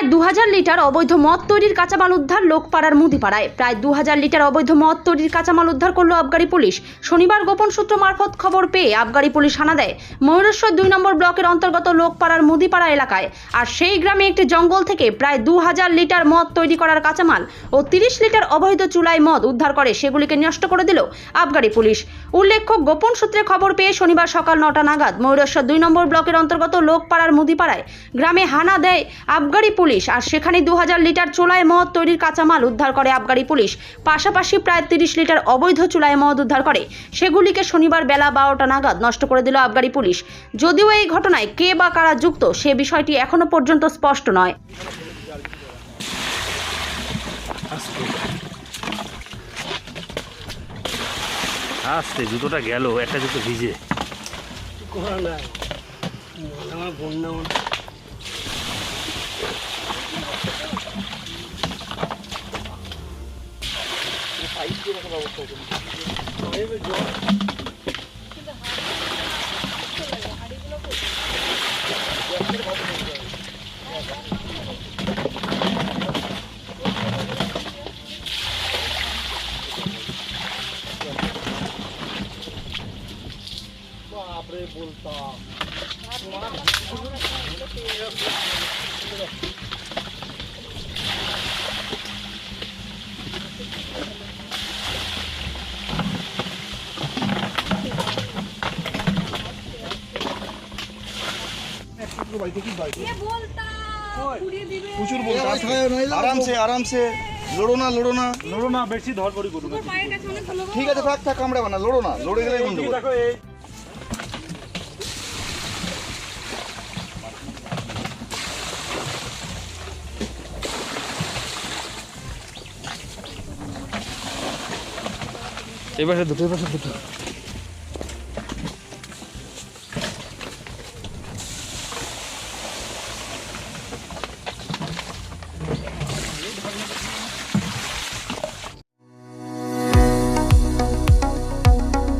প্রায় দু লিটার অবৈধ মদ তৈরির কাঁচামাল উদ্ধার লোকপাড়ার মুদিপাড়ায়। প্রায় দু লিটার অবৈধ মদ তৈরির কাঁচামাল উদ্ধার করল আবগারি পুলিশ। শনিবার গোপন সূত্র মারফত খবর পেয়ে আবগারি পুলিশ হানা দেয়। ময়ূরেশ্বর দুই নম্বর ব্লকের অন্তর্গত লোকপাড়ার মুদিপাড়া এলাকায়। আর সেই গ্রামে একটি জঙ্গল থেকে প্রায় দু হাজার লিটার মদ তৈরি করার কাঁচামাল ও তিরিশ লিটার অবৈধ চুলায় মদ উদ্ধার করে সেগুলিকে নষ্ট করে দিল আবগারি পুলিশ। উল্লেখ্য, গোপন সূত্রে খবর পেয়ে শনিবার সকাল নটা নাগাদ ময়ূরেশ্বর দুই নম্বর ব্লকের অন্তর্গত লোকপাড়ার মুদিপাড়ায় গ্রামে হানা দেয় আবগারি পুলিশ। আর সেখানে দু হাজার লিটার চুলায় মদ তৈরির কাঁচামাল উদ্ধার করে আবগারি পুলিশ। পাশাপাশি প্রায় তিরিশ লিটার অবৈধ চুলায় মদ উদ্ধার করে। সেগুলিকে শনিবার বেলা বারোটা নাগাদ নষ্ট করে দিল আবগারি পুলিশ। যদিও এই ঘটনায় কে বা কারা যুক্ত সে বিষয়টি এখনও পর্যন্ত স্পষ্ট নয়। আসতে জুতোটা গেল একটা জুতো ভিজে। করা নাই। আমার বন্যা মনে বাপরে বলতাম প্রচুর বলতে আরামসে আরামসে লড়ো না লড়ো না লড়ো না বেশি ধর পড়ি করুন ঠিক আছে থাক থাক কামড়াবে না লড়ো না লড়ে গেলে বন্ধু দেখো এই এই পাশে দুটো পাশে দুটো